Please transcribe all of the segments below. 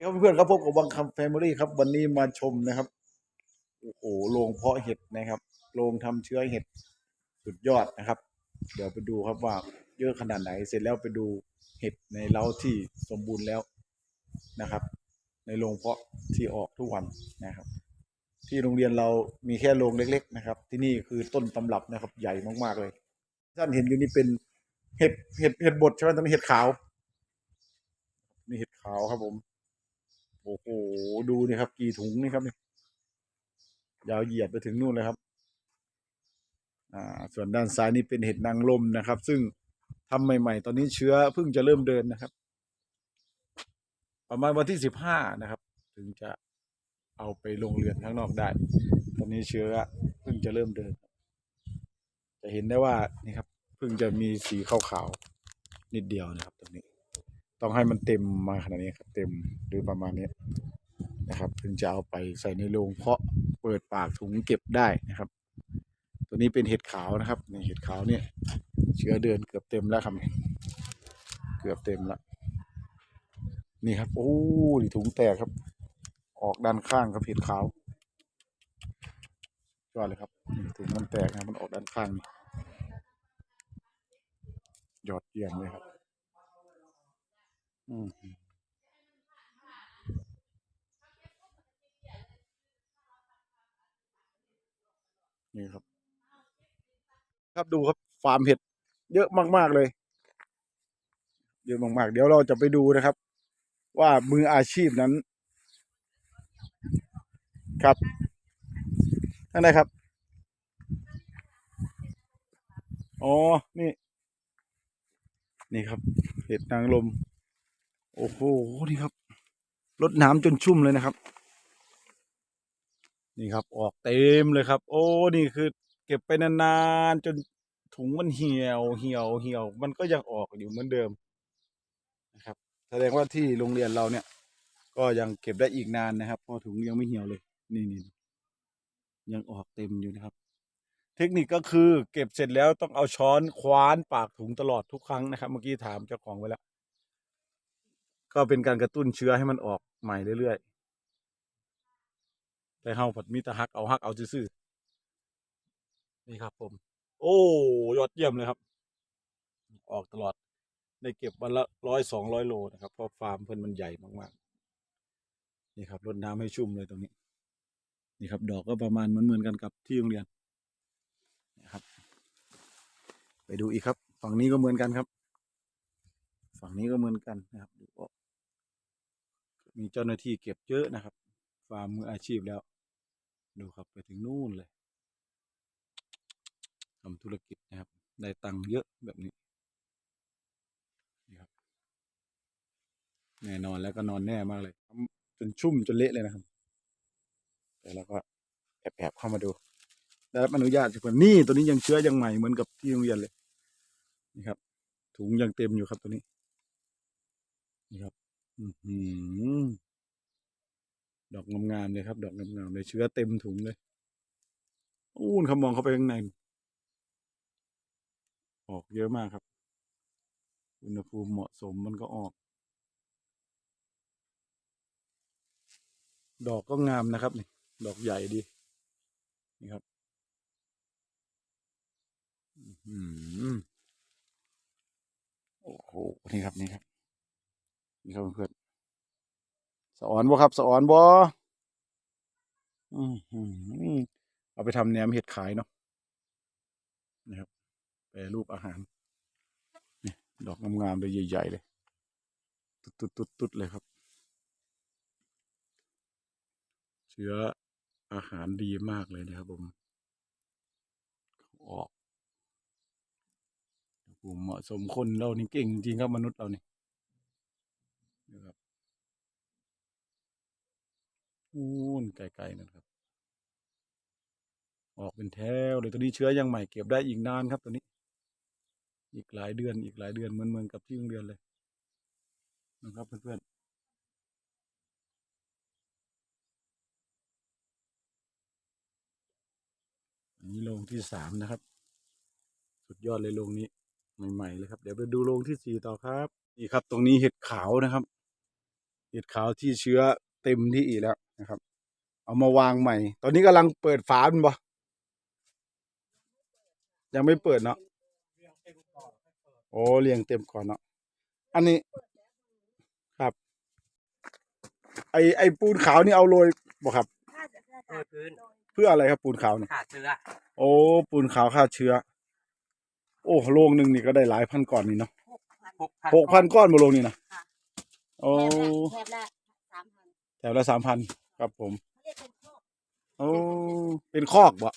ครับเพื่อนๆครับพบกับวังคำแฟมิลี่ครับ วันนี้มาชมนะครับโอ้โหโรงเพาะเห็ดนะครับโรงทำเชื้อเห็ดสุดยอดนะครับ เดี๋ยวไปดูครับว่าเยอะขนาดไหน เสร็จแล้วไปดูเห็ดในเล้าที่สมบูรณ์แล้วนะครับ ในโรงเพาะที่ออกทุกวันนะครับ ที่โรงเรียนเรามีแค่โรงเล็ก ๆ นะครับ ที่นี่คือต้นตำรับนะครับ ใหญ่มากๆเลยท่านเห็นอยู่นี่เป็นเห็ดเห็ดเห็ดบดใช่ไหมตอนนี้เห็ดขาวนี่เห็ดขาวครับผม โอ้โห ดูนี่ครับ กี่ถุงนี่ครับนี่ยาวเหยียดไปถึงนู่นเลยครับ อ่า ส่วนด้านซ้ายนี่เป็นเห็ดนางลมนะครับ ซึ่งทำใหม่ ๆ ตอนนี้เชื้อเพิ่งจะเริ่มเดินนะครับ ประมาณวันที่สิบห้านะครับ ถึงจะเอาไปลงเรือนข้างนอกได้ ตอนนี้เชื้อเพิ่งจะเริ่มเดิน จะเห็นได้ว่านี่ครับเพิ่งจะมีสีขาวๆนิดเดียวนะครับ ต้องให้มันเต็มมาขนาดนี้ครับ เต็มหรือประมาณนี้นะครับถึงจะเอาไปใส่ในโรงเพาะเปิดปากถุงเก็บได้นะครับ ตัวนี้เป็นเห็ดขาวนะครับในเห็ดขาวเนี่ย เชื้อเดือนเกือบเต็มแล้วครับเกือบเต็มแล้วนี่ครับโอ้นี่ถุงแตกครับ ออกด้านข้างครับเห็ดขาวยอดเลยครับถุงมันแตกนะมันออกด้านข้างนี่ยอดเยี่ยมเลยครับ นี่ครับ ครับดูครับฟาร์มเห็ด เยอะมากๆเลย เยอะมากๆ เดี๋ยวเราจะไปดูนะครับ ว่ามืออาชีพนั้น ครับนั่นนะครับอ๋อ นี่ นี่ครับ เห็ดนางลม โอ้โหนี่ครับรดน้ำจนชุ่มเลยนะครับ นี่ครับออกเต็มเลยครับ โอ้นี่คือ เก็บไปนานๆจนถุงมันเหี่ยวเหี่ยวเหี่ยว มันก็ยังออกอยู่เหมือนเดิมนะครับ แสดงว่าที่โรงเรียนเราเนี่ย ก็ยังเก็บได้อีกนานนะครับเพราะถุงยังไม่เหี่ยวเลย นี่นี่ยังออกเต็มอยู่นะครับ เทคนิคก็คือ เก็บเสร็จแล้วต้องเอาช้อนคว้านปากถุงตลอดทุกครั้งนะครับ เมื่อกี้ถามเจ้าของไว้แล้ว ก็เป็นการกระตุ้นเชื้อให้มันออกใหม่เรื่อยๆแต่เฮาผัดมีตะฮักเอาฮักเอาซื่อๆนี่ครับ ผม โอ้ยอดเยี่ยมเลยครับ ออกตลอดได้เก็บวันละร้อยสองร้อยโลนะครับเพราะฟาร์มเพิ่นมันใหญ่มากๆนี่ครับรดน้ำให้ชุ่มเลยตรงนี้ นี่ครับ ดอกก็ประมาณเหมือนๆกันกับที่โรงเรียนนะครับ ไปดูอีกครับ ฝั่งนี้ก็เหมือนกันครับ ฝั่งนี้ก็เหมือนกันนะครับดูออกมีเจ้าหน้าที่เก็บเยอะนะครับฟาร์มมืออาชีพแล้ว ดูครับไปถึงนู่นเลยทำธุรกิจนะครับ ได้ตังค์เยอะแบบนี้นี่ครับแน่นอนแล้วก็นอนแน่มากเลยจนชุ่มจนเละเลยนะครับแต่เราก็แอบแอบๆเข้ามาดูได้รับอนุญาตจากคนนี่ตัวนี้ยังเชื้อยังใหม่เหมือนกับที่โรงเรียนเลย นี่ครับ ถุงยังเต็มอยู่ครับตัวนี้ นี่ครับอือดอกงามๆเลยครับ ดอกงามๆเลยเชื้อเต็มถุงเลยอู้นเขามองเข้าไปข้างในออกเยอะมากครับ อุณหภูมิเหมาะสมมันก็ออก ดอกก็งามนะครับนี่ดอกใหญ่ดีนี่ครับอืมโอ้โหนี่ครับนี่ครับ นี่ครับเพื่อนสอนบ่ครับสอนบ่อือหือเอาไปทำแหนมเห็ดขายเนาะนะครับแปรรูปอาหารนี่ดอกงามๆเลยใหญ่ๆเลย ตุดๆๆๆเลยครับ เชื้ออาหารดีมากเลยนะครับผมออกผมเหมาะสมคนเรานี่เก่งจริงครับมนุษย์เรานี่ นะครับอู้นไกลๆนะครับ ออกเป็นแถวเลยตัวนี้เชื้อยังใหม่เก็บได้อีกนานครับตัวนี้ อีกหลายเดือนอีกหลายเดือนเหมือนเหมือนกับที่โรงเรียนเลย นะครับเพื่อนๆอันนี้โรงที่สามนะครับ สุดยอดเลยโรงนี้ ใหม่ๆเลยครับ เดี๋ยวไปดูโรงที่สี่ต่อครับ นี่ครับ ตรงนี้เห็ดขาวนะครับ เห็ดขาวที่เชื้อเต็มที่อีกแล้วนะครับ เอามาวางใหม่ ตอนนี้กำลังเปิดฝามันบ่ยังไม่เปิดเนาะโอ้เรียงเต็มก่อนเนาะอันนี้ครับ ไอไอปูนขาวนี่เอาโรยบ่ครับโรยพื้นเพื่ออะไรครับปูนขาวเนี่ยขาดเชื้อโอ้ปูนขาวฆ่าเชื้อ โอ้โลงหนึ่งนี่ก็ได้หลายพันก้อนนี่เนาะหกพันหกพันก้อนมาโลงนี่นะค่ะ โอ้แถบละสามพันแถวละสามพันครับผม เขาเรียกเป็นคอกโอ้เป็นคอกบ่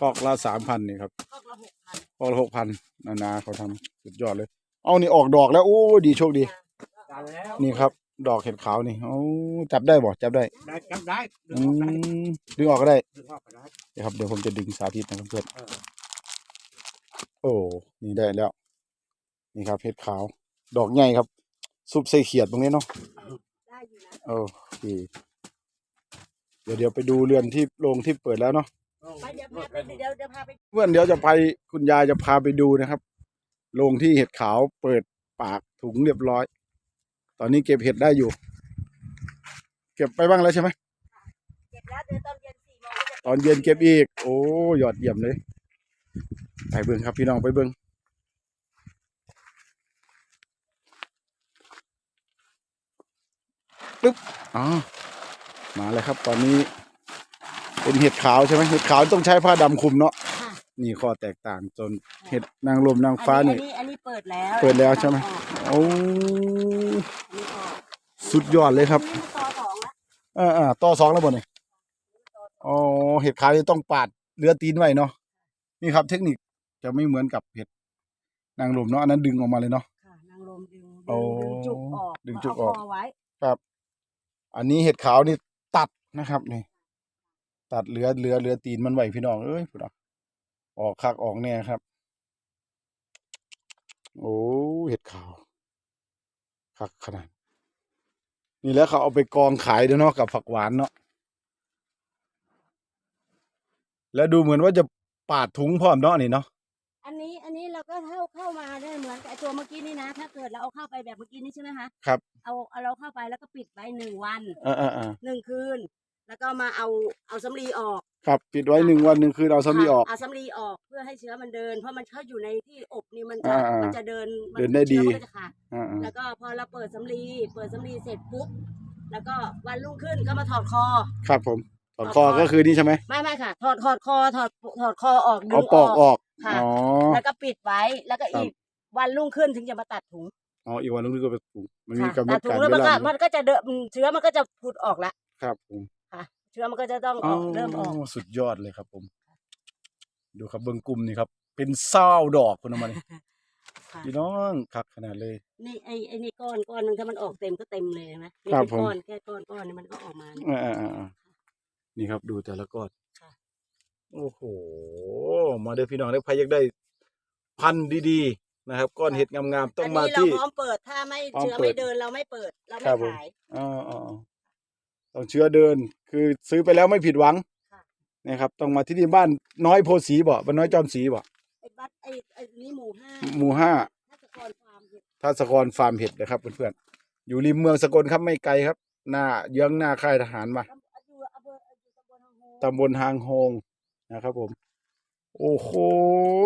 คอกละสามพันนี่ครับคอกละหกพันคอกละหกพันนานาเขาทำสุดยอดเลย เอานี่ออกดอกแล้วโอ้ดีโชคดีได้แล้วนี่ครับ ดอกเห็ดขาวนี่โอ้จับได้บ่จับได้ได้จับได้ดึอืงออกได้มดึงออกก็ได้ดึงออกก็ได้เดี๋ยวครับเดี๋ยวผมจะดึงสาธิตนะครับเพื่อน เออโอ้ นี่ได้แล้ว นี่ครับเห็ดขาว ดอกใหญ่ครับ ซุปใส่เขียดตรงนี้เนาะได้อยู่นะโอเคเดี๋ยวเดี๋ยวไปดูเรือนที่โรงที่เปิดแล้วเนาะไปเดี๋ยวพาไปเดี๋ยวเดี๋ยวพาไปเพื่อนเดี๋ยวจะไปคุณยายจะพาไปดูนะครับโรงที่เห็ดขาวเปิดปากถุงเรียบร้อย ตอนนี้เก็บเห็ดได้อยู่ เก็บไปบ้างแล้วใช่ไหมเก็บแล้วเดี๋ยวตอนเย็นสี่โมงก็จะตอนเย็นเก็บอีก โอ้ยอดเยี่ยมเลย ไปเบิ้งครับพี่น้องไปเบิ้ง ปึ๊บอ๋อมาเลยครับ ตอนนี้ เป็นเห็ดขาวใช่ไหมเห็ดขาวต้องใช้ผ้าดำคลุมเนาะค่ะนี่ข้อแตกต่างจนเห็ดนางลมนางฟ้าอันี่อันี้อันนี้เปิดแล้วเปิดแล้วใช่ไหม ออกโอ้อันนี้ออกสุดยอดเลยครับอันนี้ต่อสองละเออเออต่อสองแล้วบ่เนี่ยอ๋อเห็ดขาวจะต้องปาดเรือตีนไว้เนาะนี่ครับ เทคนิคจะไม่เหมือนกับเห็ดนางลมเนาะอันนั้นดึงออกมาเลยเนาะ ค่ะนางลมดึงโอ้ดึงจุกออกดึงจุกออก เาคไว้ อันนี้เห็ดขาวนี่ตัดนะครับนี่ ตัดเรือเรือเรือตีนมันไหวพี่น้องเอ้ยพี่น้องออกคักออกแน่ครับ โอ้เห็ดขาวคักขนาด นี่แล้วเขาเอาไปกองขายด้วยเนาะกับผักหวานเนาะแล้วดูเหมือนว่าจะปาดถุงพร้อมเนาะนี่เนาะอันนี้อันนี้เราก็เข้าเข้า ตัวเมื่อกี้นี่นะ ถ้าเกิดเราเอาเข้าไปแบบเมื่อกี้นี้ใช่ไหมคะครับ เอาเอาเราเข้าไปแล้วก็ปิดไว้หนึ่งวันอ่าอ่าอ่าหนึ่งคืน แล้วก็มาเอาเอาสำลีออกครับปิดไว้หนึ่งวันหนึ่งคืนเอาซ้ำนี่ออก เอาสำลีออกเพื่อให้เชื้อมันเดิน เพราะมันเข้าอยู่ในที่อบนี่มันจะอ่าอ่ามัมันจะเดินมัเดินได้ดีเชื้อมันก็จะขาดอ่าอ่าแล้วก็พอเราเปิดสำลีเปิดสำลีเสร็จปุ๊บแล้วก็วันรุ่งขึ้นก็มาถอดคอ ครับผมถอดคอก็คือนี่ใช่ไหมไม่ไม่ค่ะ ถอดถอดคอถอดถอดคอออกดึเอางปอออกกออก ค่ะ อ๋อ แล้วก็ปิดไว้แล้วก็อีก วันรุ่งขึ้นถึงจะมาตัดถุงอ๋ออีกวันนึงก็ไปปลูกมันมีค่ะกำหนตัดดถุกางรแล้วเวมันก็ลามันก็จะเดินเชื้อมันก็จะผุดออกละครับผมค่ะ เชื้อมันก็จะต้องออกเริ่มออกสุดยอดเลยครับผม ดูครับเบิ้งกลุ่มนี่ครับ เป็นเศร้าดอกคุณเอามานี่ค่ะพี่น้องคักขนาดเลย นี่ไอ้ไอ้นี่ก้อนก้อนหนึ่งถ้ามันออกเต็มก็เต็มเลยนะนี่ครับเป็นผม ก้อนแค่ก้อนก้อนนี่มันก็ออกมาเนี่ยอ่าอ่าอ่าอ่านี่ครับดูแต่ละก้อนค่ะ โอ้โห มาเด้อพี่น้องได้อใครอยากได้ พันธุ์ดีๆ นะครับก้อนเห็ดงามๆต้องมาอันนี้เราที่พร้อมเปิดถ้าไม่พร้อมเชื้อเปิดไม่เดินเราไม่เปิดเราครัไม่บผม ขายอ๋ออ๋ออ๋อต้องเชื้อเดินคือซื้อไปแล้วไม่ผิดหวังค่ะ นะครับต้องมาที่นี่บ้านน้อยโพสีบ่บ้านน้อยจอมสีบ่ไอ้บัตรไอ้ไอ้นี่หมู่ห้าหมู่ห้า ทัศกรฟาร์มเห็ดทัศกรฟาร์มเห็ดนะครับเพื่อนๆ อยู่ริมเมืองสกลครับไม่ไกลครับ หน้าเยื้องหน้าค่ายทหารมาตำอยู่อำเภออยู่ตำบลหางโฮตำบลหางโฮงนะครับผม โอ้โห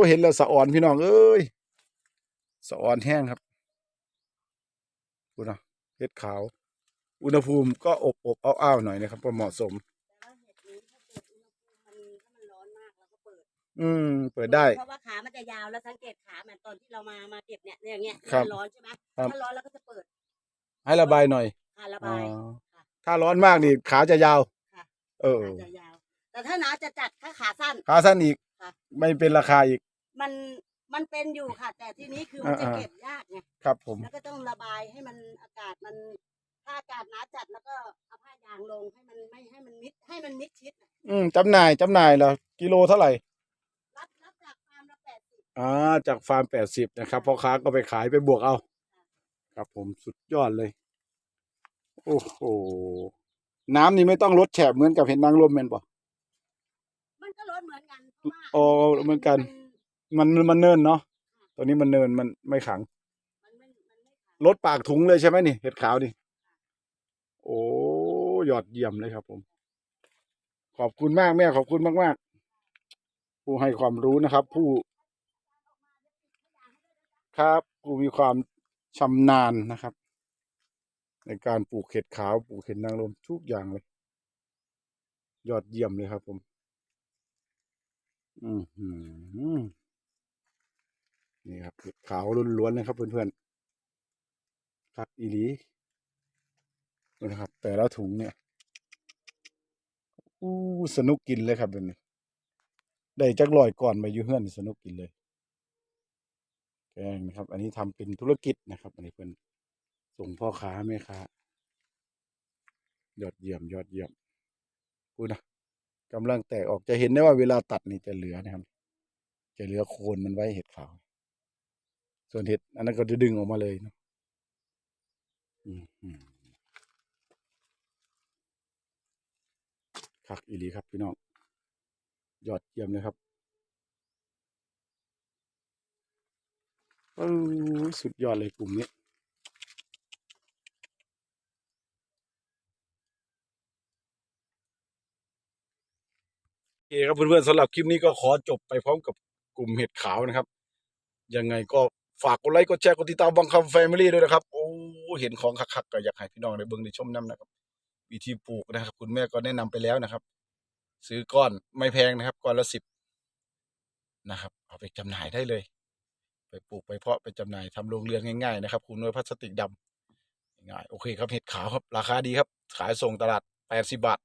เห็นแล้วสะอ่อนพี่น้องเอ้ย สะอ่อนแห้งครับดูนะเห็ดขาว อุณหภูมิก็อบอบอ้าวอ้าวๆหน่อยนะครับพอเหมาะสม แต่ว่าเห็ดนี้ถ้าเกิดอุณหภูมิมันถ้ามันร้อนมากเราก็เปิด อืม เปิดได้ เพราะว่าขา มันจะยาวแล้วสังเกตขาเหมือนตอนที่เรามา มาเก็บเนี่ยเนี่ยอย่างเงี้ยครับ มันร้อนใช่ไหมครับถ้าร้อนแล้วก็จะเปิดให้ระบายหน่อยขาระอ๋อบายถ้าร้อนมากนี่ขาจะยาว ค่ะ เออ ขาจะยาว แต่ถ้าหนาจะจัดถ้าขาสั้น ขาสั้นอีก ค่ะ ไม่เป็นราคาอีก มัน มันเป็นอยู่ค่ะ แต่ทีนี้คือมันจะอ่าๆเก็บยากไงครับผม แล้วก็ต้องระบายให้มันอากาศมันถ้าอากาศหนาจัดแล้วก็เอาผ้ายางลงให้มันไม่ให้มันมิดให้มันมิดชิดน่ะอืมจำหน่ายจำหน่ายเหรอกิโลเท่าไหร่รับรับจากฟาร์มละแปดสิบอ่าจากฟาร์มแปดสิบนะครับพ่อค้าก็ไปขายไปบวกเอา ครับผมสุดยอดเลย โอ้โหน้ำนี่ไม่ต้องลดแฉบเหมือนกับเห็ดนางรมแม่นบ่มันก็ลดเหมือนกันเพราะว่าอ๋อเหมือนกัน มั มันมันเนินเนาะตัวนี้มันเนินมันไม่ขังลดปากถุงเลยใช่ไหมนี่เห็ดขาวนี่โอ้ยอดเยี่ยมเลยครับ ผม ขอบคุณมากแม่ขอบคุณมากมากผู้ให้ความรู้นะครับ ผู้ ครับผู้มีความชำนาญนะครับ ในการปลูกเห็ดขาวปลูกเห็ดนางรมทุกอย่างเลย ยอดเยี่ยมเลยครับ ผม อือหือ นี่ครับเห็ดขาวล้วนๆนะครับเพื่อนๆครับอีหลีนะครับ แต่ละถุงเนี่ยอู้สนุกกินเลยครับเดี๋ยวนี้ได้จักลอยก่อนมาอยู่เฮือนสนุกกินเลยแกงนะครับ อันนี้ทำเป็นธุรกิจนะครับ อันนี้เป็นส่งพ่อค้าแม่ค้ายอดเยี่ยมยอดเยี่ยมพูดนะกำลังแตกออกจะเห็นได้ว่าเวลาตัดนี่จะเหลือนะครับ จะเหลือโคนมันไว้เห็ดขาว ส่วนเห็ดอันนั้นก็จะดึงออกมาเลยเนาะคักอีหลีครับพี่น้องยอดเยี่ยมเลยครับโอ้สุดยอดเลยกลุ่มนี้เคครับเพื่อนๆสำหรับคลิปนี้ก็ขอจบไปพร้อมกับกลุ่มเห็ดขาวนะครับ ยังไงก็ ฝากกดไลค์กดแชร์กดติดตามบังคับแฟมิลี่ด้วยนะครับ โอ้เห็นของคักๆก็อยากให้พี่น้องได้เบิ่งได้ชมน้ำนะครับ วิธีปลูกนะครับ คุณแม่ก็แนะนำไปแล้วนะครับ ซื้อก้อนไม่แพงนะครับก้อนละสิบนะครับ เอาไปจำหน่ายได้เลย ไปปลูกไปเพาะไปจำหน่ายทำโรงเรือนง่ายๆนะครับคุณน้อยพลาสติกดำง่ายโอเคครับเห็ดขาวครับราคาดีครับ ขายส่งตลาดแปดสิบาท